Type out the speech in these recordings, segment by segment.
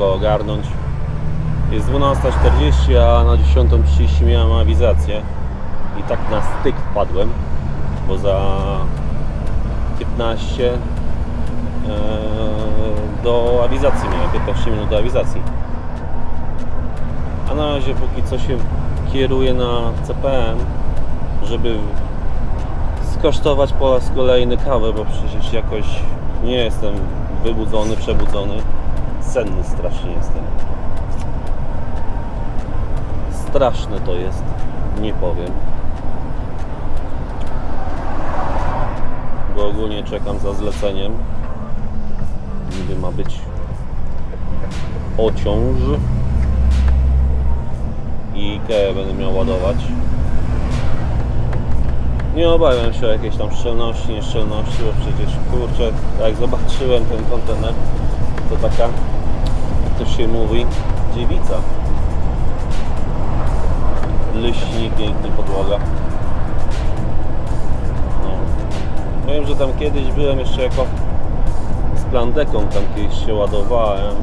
szybko ogarnąć. Jest 12.40, a na 10.30 miałem awizację i tak na styk wpadłem, bo za 15 e, do awizacji miałem, 15 minut do awizacji. A na razie póki co się kieruję na CPN, żeby skosztować po raz kolejny kawę, bo przecież jakoś nie jestem wybudzony, przebudzony. Senny strasznie jestem. Straszne to jest, nie powiem. Bo ogólnie czekam za zleceniem. Niby ma być ociąż i Ikea będę miał ładować. Nie obawiam się o jakieś tam szczelności, nieszczelności, bo przecież kurczę, jak zobaczyłem ten kontener, to taka, to się mówi, dziewica. Leśnik, piękny podłoga. No. Wiem, że tam kiedyś byłem jeszcze jako z plandeką, tam kiedyś się ładowałem.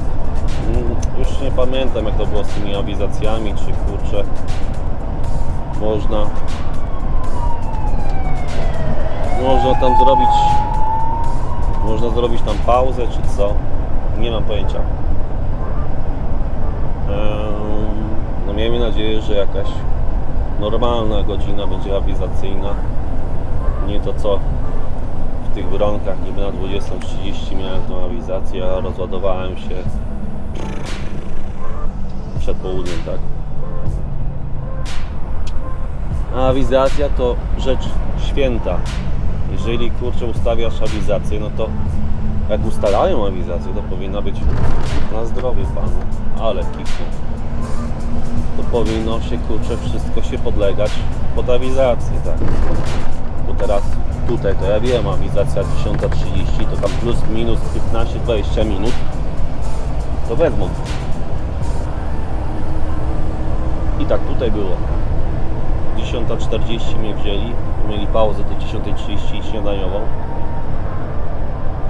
Mm, Już nie pamiętam jak to było z tymi awizacjami, czy kurczę można można tam zrobić można zrobić tam pauzę czy co nie mam pojęcia Ehm, no miejmy nadzieję, że jakaś normalna godzina będzie awizacyjna nie to co w tych warunkach niby na 20.30 miałem tą awizację a rozładowałem się przed południem tak a awizacja to rzecz święta. Jeżeli kurczę ustawiasz awizację, no to jak ustalają awizację, to powinna być na zdrowie panu. Ale kiknie. Powinno się kurczę wszystko się podlegać pod awizację, tak. Bo teraz tutaj to ja wiem, awizacja 10.30 to tam plus minus 15-20 minut to wezmą. I tak tutaj było. 10.40 mnie wzięli, mieli pauzę do 10.30 śniadaniową,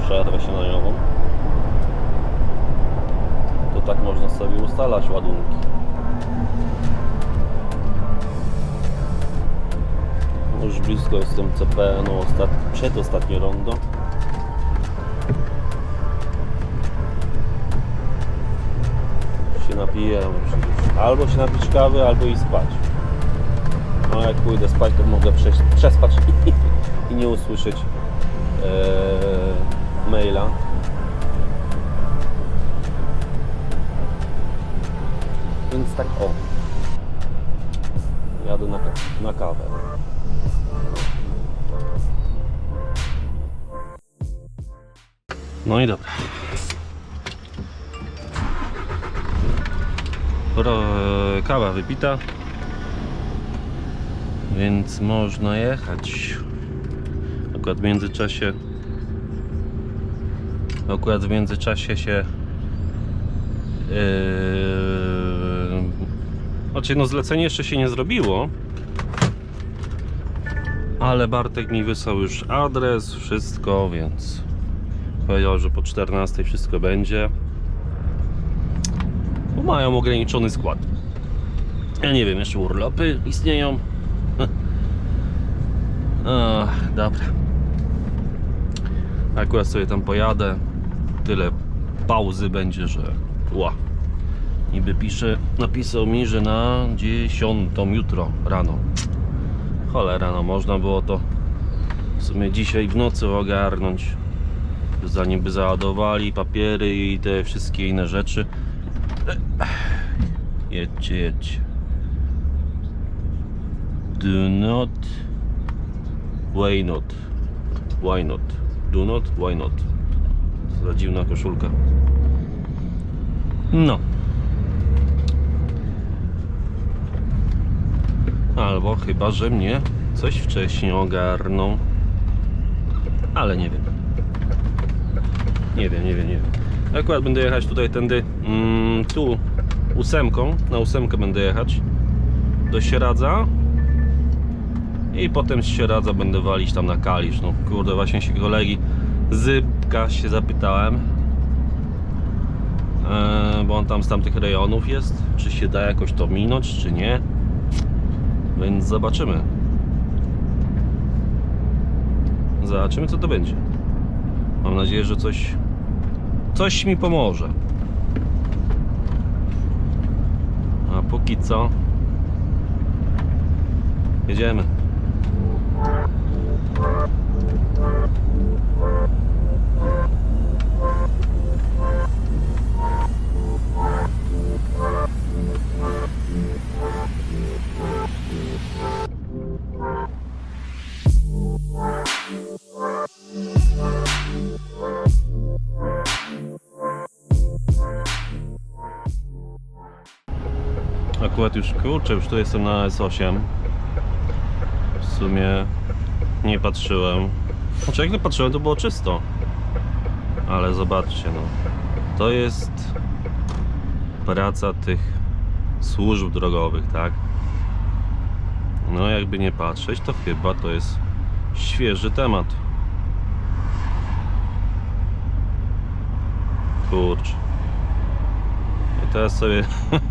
przerwę śniadaniową. To tak można sobie ustalać ładunki. Już blisko jestem CPN-u, ostat... przedostatnie rondo. Się przecież. Albo się napić kawy, albo i spać. No jak pójdę spać, to mogę przespać i, nie usłyszeć e, maila. Więc tak o. Jadę na, na kawę. No i dobra. Ro, kawa wypita. Więc można jechać. Akurat w międzyczasie. Akurat w międzyczasie się. Yy, znaczy, no zlecenie jeszcze się nie zrobiło. Ale Bartek mi wysłał już adres, wszystko, więc powiedział, że po 14 wszystko będzie. Bo mają ograniczony skład. Ja nie wiem, jeszcze urlopy istnieją. Ach, dobra. Akurat sobie tam pojadę. Tyle pauzy będzie, że ła. Niby pisze, napisał mi, że na 10 jutro rano. Cholera, no można było to w sumie dzisiaj w nocy ogarnąć. Zanim by załadowali papiery i te wszystkie inne rzeczy. Jedźcie, jedźcie. Do not Why not? Why not? Do not? Why not? Za dziwna koszulka. No. Albo chyba, że mnie coś wcześniej ogarną. Ale nie wiem. Nie wiem, nie wiem, nie wiem. Akurat będę jechać tutaj tędy, mm, tu ósemką, na ósemkę będę jechać do Sieradza i potem się radza będę walić tam na kalisz. No kurde, właśnie się kolegi Zybka się zapytałem, e, bo on tam z tamtych rejonów jest, czy się da jakoś to minąć, czy nie. Więc zobaczymy. Zobaczymy co to będzie. Mam nadzieję, że coś coś mi pomoże. A póki co jedziemy. Już kurczę, już tu jestem na S8. W sumie nie patrzyłem. Znaczy jak nie patrzyłem to było czysto. Ale zobaczcie no. To jest praca tych służb drogowych, tak? No jakby nie patrzeć, to chyba to jest świeży temat. Kurczę. I teraz sobie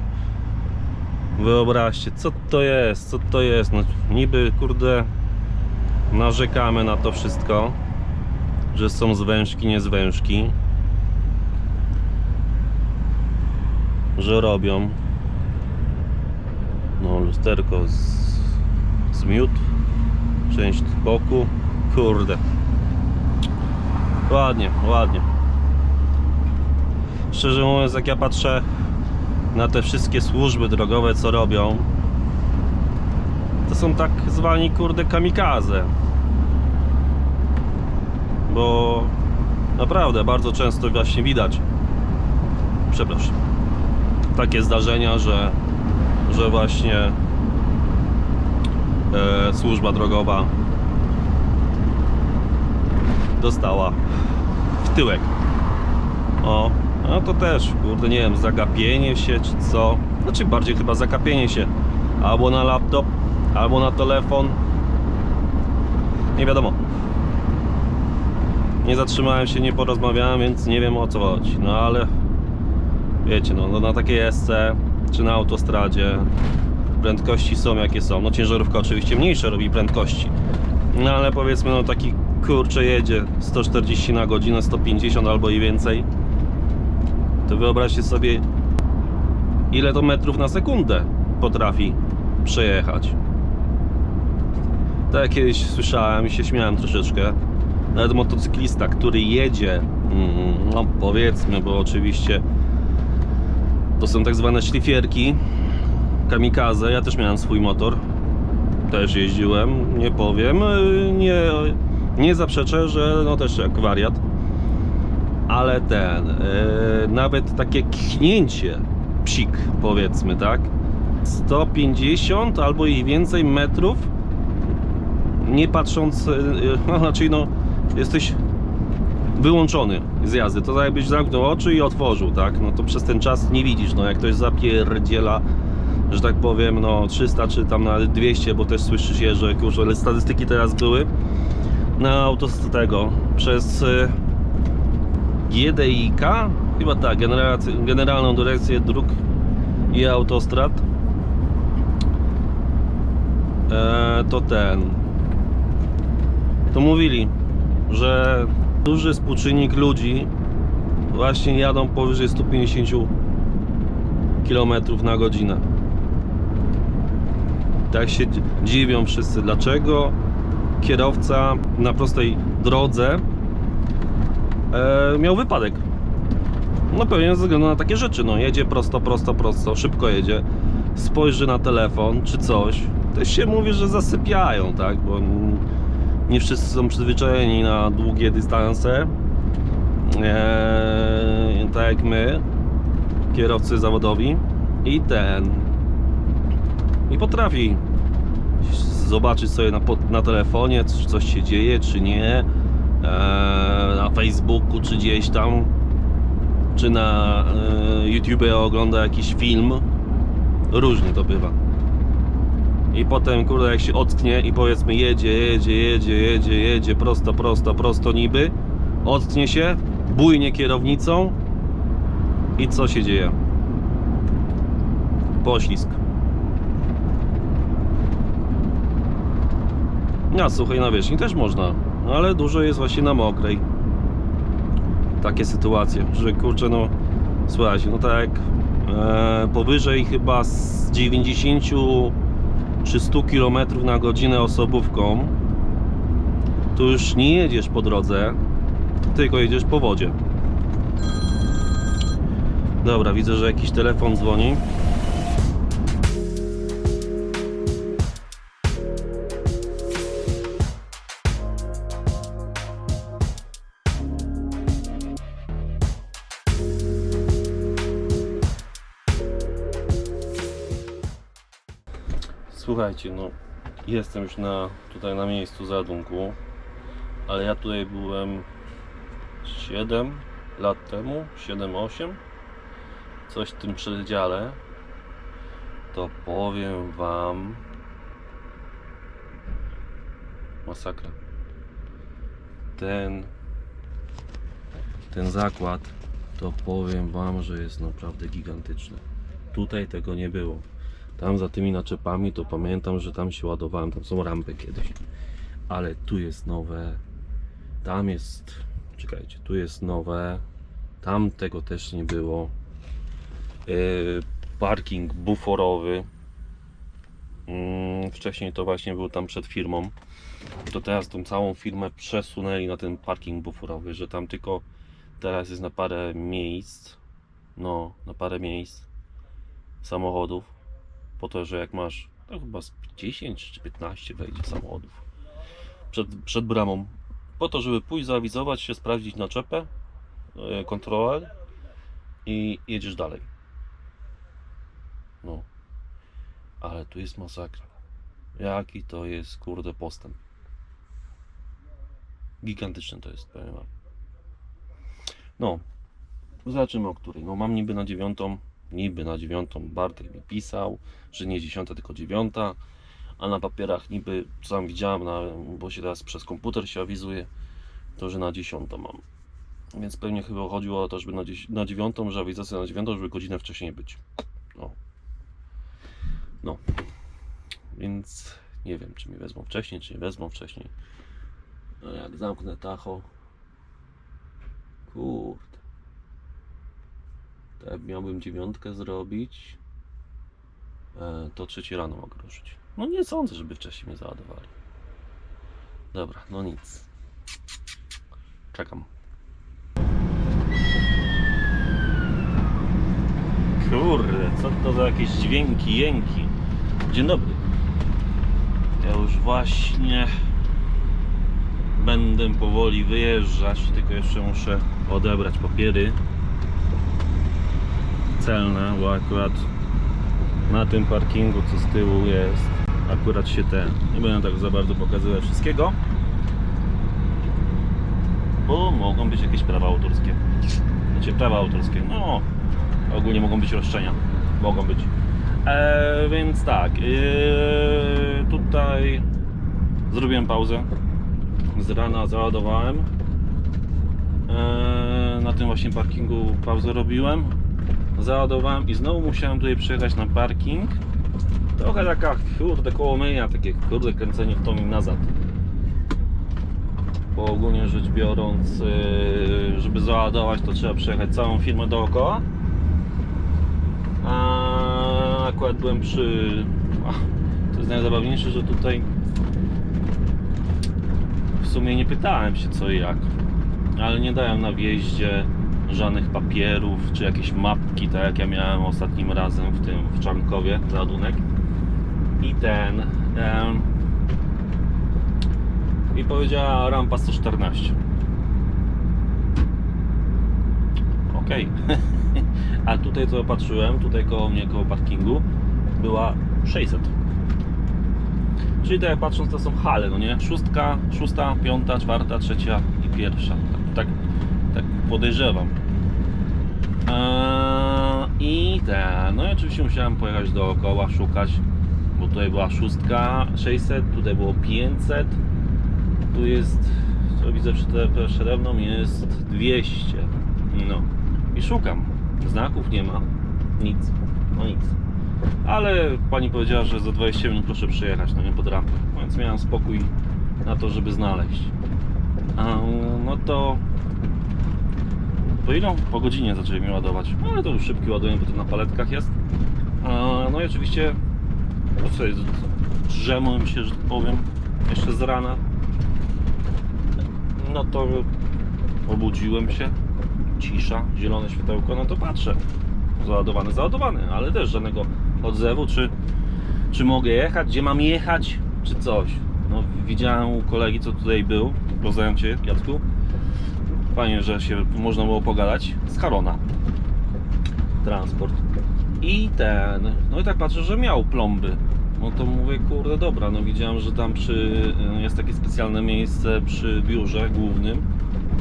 Wyobraźcie, co to jest, co to jest. No, niby, kurde, narzekamy na to wszystko, że są zwężki, nie zwężki, że robią. No, lusterko z, z miód, część boku, kurde. Ładnie, ładnie. Szczerze mówiąc, jak ja patrzę na te wszystkie służby drogowe, co robią, to są tak zwani kurde kamikaze. Bo naprawdę bardzo często właśnie widać, przepraszam, takie zdarzenia, że, że właśnie e, służba drogowa dostała w tyłek. O, no to też, kurde, nie wiem, zagapienie się czy co. Znaczy bardziej chyba zagapienie się. Albo na laptop, albo na telefon. Nie wiadomo. Nie zatrzymałem się, nie porozmawiałem, więc nie wiem o co chodzi. No ale wiecie, no, no na takiej SC czy na autostradzie prędkości są jakie są. No ciężarówka oczywiście mniejsze robi prędkości. No ale powiedzmy, no taki kurczę jedzie 140 na godzinę, 150 albo i więcej to wyobraźcie sobie ile to metrów na sekundę potrafi przejechać. Tak jak kiedyś słyszałem i się śmiałem troszeczkę nawet motocyklista, który jedzie mm, no powiedzmy, bo oczywiście to są tak zwane szlifierki kamikaze, ja też miałem swój motor też jeździłem, nie powiem nie, nie zaprzeczę, że no też jak wariat ale ten, yy, nawet takie kichnięcie psik powiedzmy, tak? 150 albo i więcej metrów nie patrząc, yy, no znaczy no jesteś wyłączony z jazdy, to tak jakbyś zamknął oczy i otworzył, tak? No to przez ten czas nie widzisz, no jak ktoś zapierdziela że tak powiem, no 300 czy tam nawet 200, bo też słyszysz je, że kurczę, ale statystyki teraz były na autostrze tego przez yy, GDIK, chyba tak, Generalną Dyrekcję Dróg i Autostrad. E, to ten. To mówili, że duży współczynnik ludzi właśnie jadą powyżej 150 km na godzinę. Tak się dziwią wszyscy, dlaczego kierowca na prostej drodze e, miał wypadek. No pewnie ze względu na takie rzeczy, no jedzie prosto, prosto, prosto, szybko jedzie, spojrzy na telefon czy coś, też się mówi, że zasypiają, tak, bo nie wszyscy są przyzwyczajeni na długie dystanse, eee, tak jak my, kierowcy zawodowi i ten, i potrafi zobaczyć sobie na, na telefonie, czy coś się dzieje, czy nie, na Facebooku, czy gdzieś tam, czy na e, YouTube ogląda jakiś film. Różnie to bywa. i potem kurde jak się ocknie i powiedzmy jedzie, jedzie, jedzie, jedzie, jedzie prosto, prosto, prosto niby ocknie się, bujnie kierownicą i co się dzieje? Poślizg. Na suchej nawierzchni też można, no ale dużo jest właśnie na mokrej. Takie sytuacje, że kurczę no słuchajcie, no tak e, powyżej chyba z 90 czy 100 km na godzinę osobówką to już nie jedziesz po drodze, tylko jedziesz po wodzie. Dobra, widzę, że jakiś telefon dzwoni. Słuchajcie, no jestem już na, tutaj na miejscu zadumku, ale ja tutaj byłem 7 lat temu, 7-8, coś w tym przedziale, to powiem Wam masakra. Ten ten zakład to powiem Wam, że jest naprawdę gigantyczny. Tutaj tego nie było. Tam za tymi naczepami to pamiętam, że tam się ładowałem, tam są rampy kiedyś. Ale tu jest nowe. Tam jest. Czekajcie, tu jest nowe. Tam tego też nie było. Yy, parking buforowy. Mm, wcześniej to właśnie był tam przed firmą. To teraz tą całą firmę przesunęli na ten parking buforowy, że tam tylko teraz jest na parę miejsc. No, na parę miejsc samochodów po to, że jak masz to chyba z 10 czy 15 wejdzie samochodów przed, przed bramą po to, żeby pójść, zaawizować się, sprawdzić naczepę, e, kontrolę i jedziesz dalej. No. Ale tu jest masakra. Jaki to jest, kurde, postęp. Gigantyczny to jest, powiem wam. No. Zobaczymy o której. No mam niby na dziewiątą, niby na dziewiątą Bartek mi pisał, że nie dziesiąta, tylko dziewiąta, a na papierach niby, co tam widziałem, na, bo się teraz przez komputer się awizuje, to że na dziesiątą mam. Więc pewnie chyba chodziło o to, żeby na, na dziewiątą, że awizacja na dziewiątą, żeby godzinę wcześniej być. No. No. Więc nie wiem, czy mi wezmą wcześniej, czy nie wezmą wcześniej. No jak zamknę tacho. Kurde. Tak miałbym dziewiątkę zrobić, e, to trzeci rano mogę ruszyć. No nie sądzę, żeby wcześniej mnie załadowali. Dobra, no nic. Czekam. Kurde, co to za jakieś dźwięki, jęki. Dzień dobry. Ja już właśnie będę powoli wyjeżdżać, tylko jeszcze muszę odebrać papiery celne, bo akurat na tym parkingu, co z tyłu jest, akurat się te, nie będę tak za bardzo pokazywać wszystkiego, bo mogą być jakieś prawa autorskie. Znaczy prawa autorskie, no ogólnie mogą być roszczenia, mogą być. E, więc tak, e, tutaj zrobiłem pauzę, z rana załadowałem, e, na tym właśnie parkingu pauzę robiłem, załadowałem i znowu musiałem tutaj przyjechać na parking. Trochę taka, kurde, koło myja, takie kurde kręcenie w tom i nazad. Bo ogólnie rzecz biorąc, yy, żeby załadować, to trzeba przejechać całą firmę dookoła. A akurat byłem przy... To jest najzabawniejsze, że tutaj w sumie nie pytałem się co i jak, ale nie dają na wjeździe żadnych papierów, czy jakieś mapki, tak jak ja miałem ostatnim razem w tym, w Czarnkowie, załadunek. I ten... I powiedziała rampa 114. Okej. A tutaj co patrzyłem, tutaj koło mnie, koło parkingu, była 600. Czyli tak patrząc, to są hale, no nie? Szóstka, szósta, piąta, czwarta, trzecia i pierwsza. Tak, tak, tak podejrzewam. Eee, I ten, no i oczywiście musiałem pojechać dookoła, szukać bo tutaj była szóstka 600, tutaj było 500, tu jest, co widzę przy te- przede mną, jest 200. No i szukam, znaków nie ma, nic, no nic. Ale pani powiedziała, że za 20 minut proszę przyjechać, no nie pod rampę, więc miałem spokój na to, żeby znaleźć. No to po ilu? Po godzinie zaczęli mi ładować. No ale to już szybki ładuję, bo to na paletkach jest. No i oczywiście to sobie drzemłem się, że tak powiem, jeszcze z rana. No to obudziłem się, cisza, zielone światełko, no to patrzę. Załadowany, załadowany, ale też żadnego odzewu, czy, czy mogę jechać, gdzie mam jechać, czy coś. No widziałem u kolegi, co tutaj był, poznałem Cię, Jacku. Fajnie, że się można było pogadać z Harona. Transport. I ten, no i tak patrzę, że miał plomby. No to mówię, kurde, dobra, no widziałem, że tam przy, jest takie specjalne miejsce przy biurze głównym,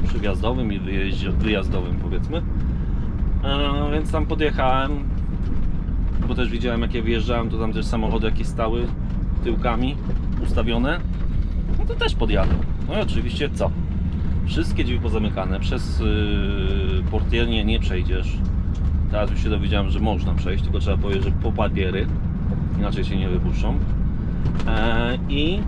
przy wjazdowym i wyjazdowym powiedzmy. E, więc tam podjechałem, bo też widziałem jak ja wyjeżdżałem, to tam też samochody jakieś stały tyłkami ustawione. No to też podjadę. No i oczywiście co? Wszystkie drzwi pozamykane, przez yy, portiernię nie przejdziesz. Teraz już się dowiedziałem, że można przejść, tylko trzeba powiedzieć, że po papiery, inaczej się nie wypuszczą. E, I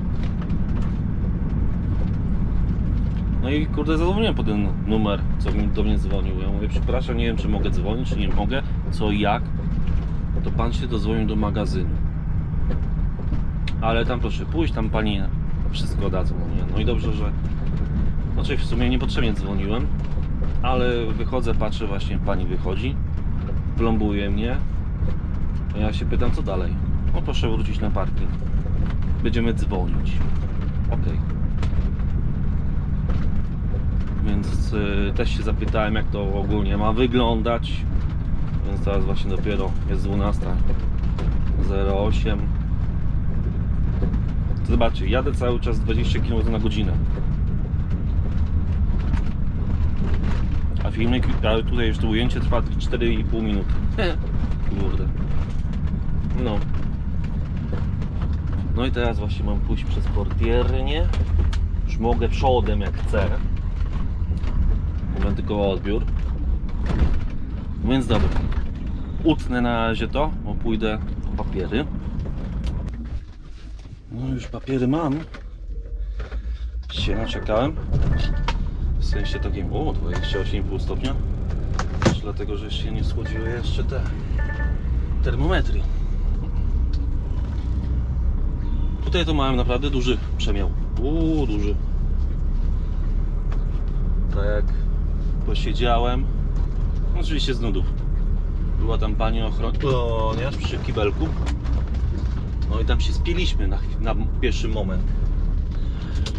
no i kurde zadzwoniłem po ten numer, co mi do mnie dzwonił. Ja mówię, przepraszam, nie wiem czy mogę dzwonić, czy nie mogę, co i jak. To pan się dozwonił do magazynu. Ale tam proszę pójść, tam pani wszystko dadzą. No i dobrze, że znaczy w sumie niepotrzebnie dzwoniłem, ale wychodzę, patrzę, właśnie pani wychodzi, plombuje mnie. Ja się pytam, co dalej? No proszę wrócić na parking. Będziemy dzwonić. Okej. Więc y, też się zapytałem, jak to ogólnie ma wyglądać. Więc teraz właśnie dopiero jest 12.08. Zobaczcie, jadę cały czas 20 km na godzinę. A filmik, a tutaj już to ujęcie trwa 4,5 minuty. Kurde. No. No i teraz właśnie mam pójść przez portiernię. Już mogę przodem jak chcę. Mówię tylko odbiór. Więc dobra. Utnę na razie to, bo pójdę po papiery. No już papiery mam. Się naczekałem. Sensie takim, o 28,5 stopnia. Też dlatego, że się nie schłodziły jeszcze te termometry. Tutaj to miałem naprawdę duży przemiał. Uuu, duży. Tak jak posiedziałem. Oczywiście z nudów. Była tam pani ochroniarz przy kibelku. No i tam się spieliśmy na, na pierwszy moment.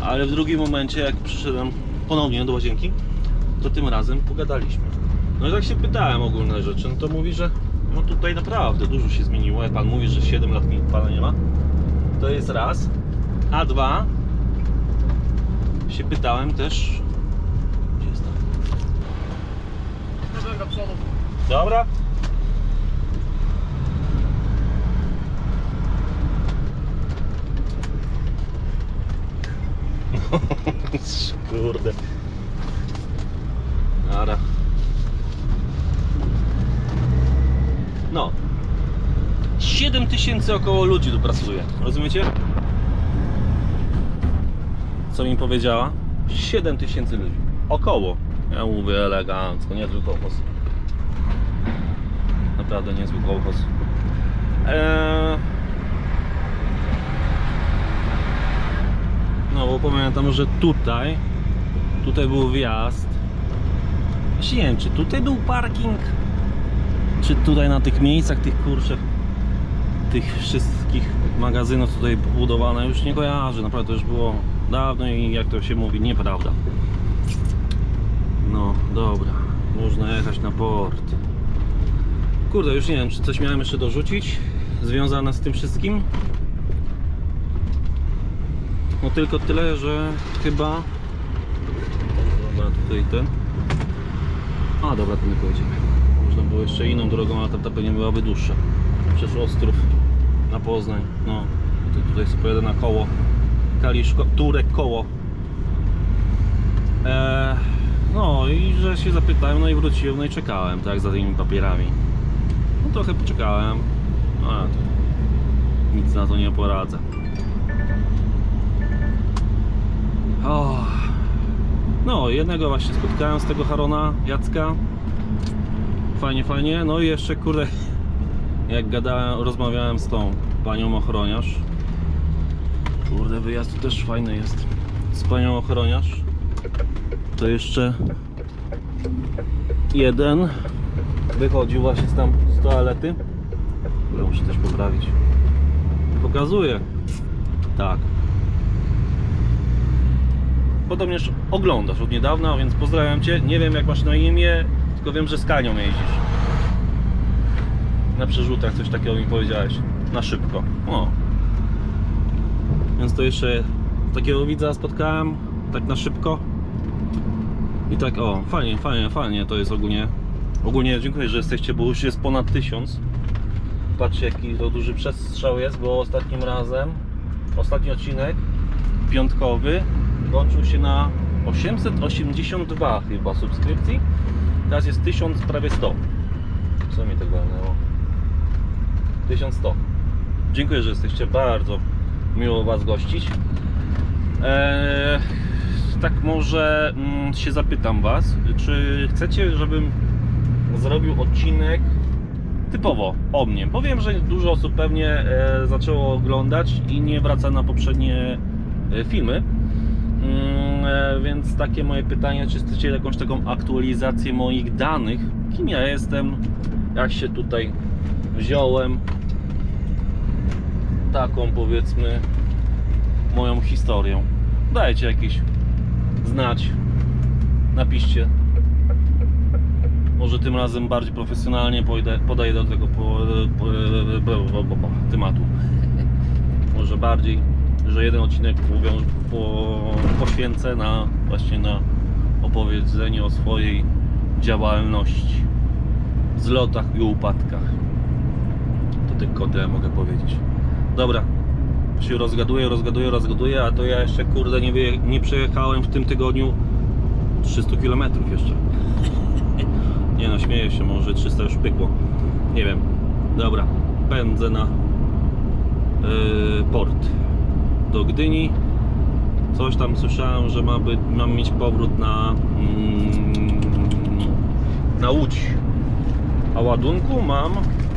Ale w drugim momencie, jak przyszedłem ponownie do łazienki, to tym razem pogadaliśmy. No i tak się pytałem ogólne rzeczy, no to mówi, że no tutaj naprawdę dużo się zmieniło. Jak pan mówi, że 7 lat pana nie ma, to jest raz. A dwa, się pytałem też, gdzie jest tam? Dobra. Kurde. Ara. No. 7 tysięcy około ludzi tu pracuje. Rozumiecie? Co mi powiedziała? 7 tysięcy ludzi. Około. Ja mówię elegancko, nie tylko kołchos. Naprawdę niezły kołchos. Eee... No bo pamiętam, że tutaj tutaj był wjazd. Właśnie nie wiem, czy tutaj był parking, czy tutaj na tych miejscach, tych kurczę, tych wszystkich magazynów tutaj budowane, już nie kojarzę, naprawdę to już było dawno i jak to się mówi, nieprawda. No, dobra, można jechać na port. Kurde, już nie wiem, czy coś miałem jeszcze dorzucić związane z tym wszystkim. No tylko tyle, że chyba... Dobra, tutaj ten... A, dobra, tylko idziemy. Można było jeszcze inną drogą, ale ta, pewnie byłaby dłuższa. Przez Ostrów na Poznań. No, tutaj sobie pojadę na koło. Kaliszko, Turek koło. Eee, no i że się zapytałem, no i wróciłem, no i czekałem, tak, za tymi papierami. No trochę poczekałem, ale to nic na to nie poradzę. O. No, jednego właśnie spotkałem z tego Harona, Jacka. Fajnie, fajnie. No i jeszcze, kurde, jak gadałem, rozmawiałem z tą panią ochroniarz. Kurde, wyjazd tu też fajny jest. Z panią ochroniarz. To jeszcze jeden wychodził właśnie tam z toalety. Kurde, muszę też poprawić. Pokazuję. Tak. Podobnież oglądasz od niedawna, więc pozdrawiam Cię. Nie wiem jak masz na imię, tylko wiem, że z Kanią jeździsz. Na przerzutach coś takiego mi powiedziałeś. Na szybko. O. Więc to jeszcze takiego widza spotkałem, tak na szybko. I tak, o, fajnie, fajnie, fajnie to jest ogólnie. Ogólnie dziękuję, że jesteście, bo już jest ponad tysiąc. Patrzcie jaki to duży przestrzał jest, bo ostatnim razem, ostatni odcinek piątkowy kończył się na 882 chyba subskrypcji. Teraz jest 1000 prawie 100. Co mi tego walnęło? 1100. Dziękuję, że jesteście bardzo miło Was gościć. Eee, tak może mm, się zapytam Was, czy chcecie, żebym zrobił odcinek typowo o mnie? Powiem, że dużo osób pewnie e, zaczęło oglądać i nie wraca na poprzednie e, filmy. Mm, e, więc takie moje pytanie, czy chcecie jakąś taką aktualizację moich danych? Kim ja jestem? Jak się tutaj wziąłem? Taką powiedzmy moją historię. Dajcie jakieś znać. Napiszcie. Może tym razem bardziej profesjonalnie podaję do tego po, po, tematu. Może bardziej, że jeden odcinek powią- po, poświęcę na właśnie na opowiedzenie o swojej działalności, zlotach i upadkach. To tylko tyle mogę powiedzieć. Dobra, się rozgaduję, rozgaduję, rozgaduję, a to ja jeszcze kurde nie, wyje- nie przejechałem w tym tygodniu 300 km jeszcze. Nie no, śmieję się, może 300 już pykło. Nie wiem. Dobra, pędzę na yy, port do Gdyni. Coś tam słyszałem, że ma być, mam mieć powrót na mm, na Łódź. A ładunku mam.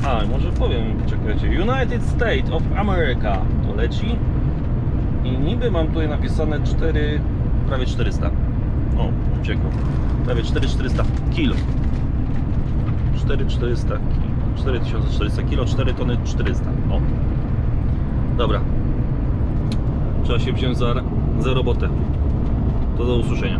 A, może powiem, czekajcie. United States of America to leci. I niby mam tutaj napisane 4, prawie 400. O, uciekło. Prawie 4400 kilo. 4400 kilo. 4400 kilo, 4 tony 400. O. Dobra. Trzeba się wziąć za, za robotę. To do usłyszenia.